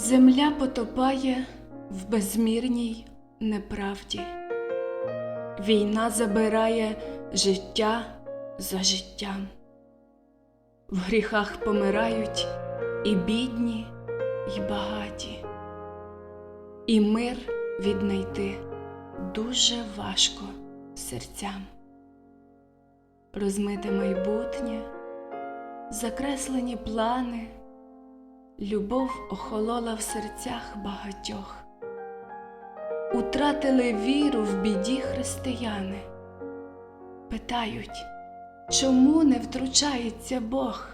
Земля потопає в безмірній неправді. Війна забирає життя за життям. В гріхах помирають і бідні, і багаті. І мир віднайти дуже важко серцям. Розмите майбутнє, закреслені плани, любов охолола в серцях багатьох. Утратили віру в біді християни, питають, чому не втручається Бог?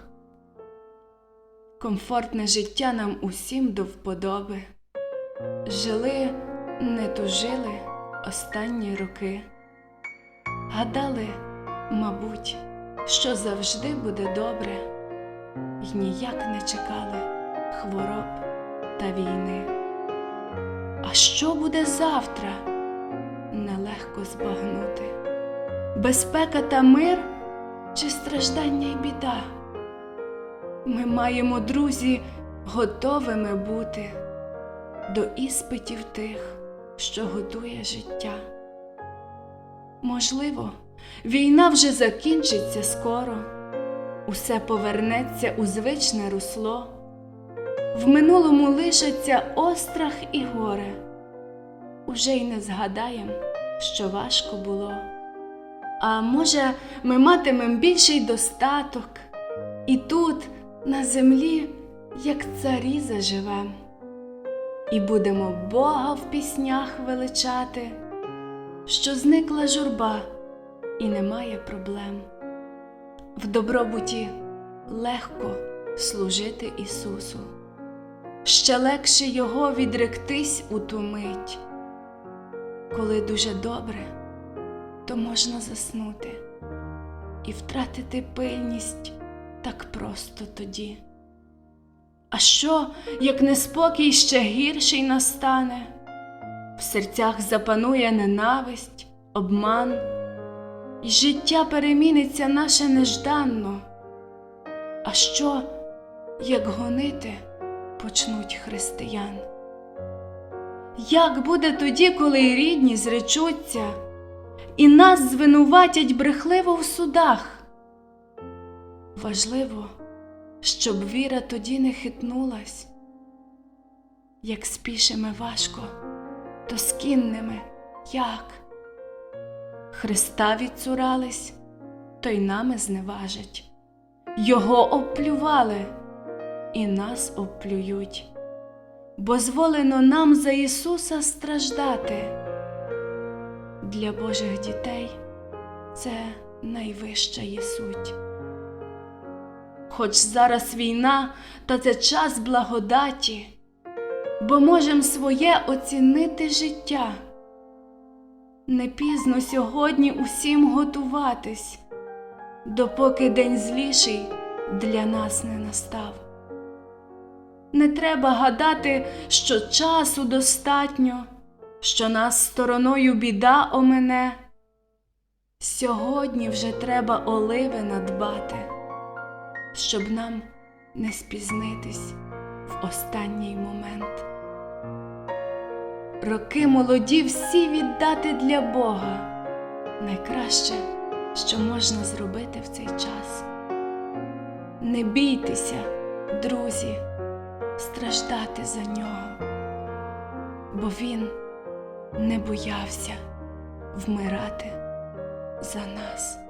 Комфортне життя нам усім до вподоби. Жили, не тужили останні роки. Гадали, мабуть, що завжди буде добре, й ніяк не чекали хвороб та війни. А що буде завтра? Нелегко збагнути. Безпека та мир чи страждання й біда? Ми маємо, друзі, готовими бути до іспитів тих, що готує життя. Можливо, війна вже закінчиться скоро, усе повернеться у звичне русло, в минулому лишаться острах і горе, уже й не згадаєм, що важко було. А може, ми матимем більший достаток, і тут, на землі, як царі заживем, і будемо Бога в піснях величати, що зникла журба і немає проблем. В добробуті легко служити Ісусу, ще легше Його відректись у ту мить. Коли дуже добре, то можна заснути і втратити пильність так просто тоді. А що, як неспокій ще гірший настане? В серцях запанує ненависть, обман, і життя переміниться наше нежданно. А що, як гонити почнуть християн? Як буде тоді, коли рідні зречуться, і нас звинуватять брехливо в судах? Важливо, щоб віра тоді не хитнулась, як спішими важко, то з кінними як? Христа відцурались, то й нами зневажать, Його обплювали і нас обплюють, бо зволено нам за Ісуса страждати. Для Божих дітей це найвища є суть. Хоч зараз війна, та це час благодаті, бо можем своє оцінити життя. Не пізно сьогодні усім готуватись, допоки день зліший для нас не настав. Не треба гадати, що часу достатньо, що нас стороною біда омине. Сьогодні вже треба оливи надбати, щоб нам не спізнитись в останній момент. Роки молоді всі віддати для Бога найкраще, що можна зробити в цей час. Не бійтеся, друзі, страждати за нього, бо він не боявся вмирати за нас.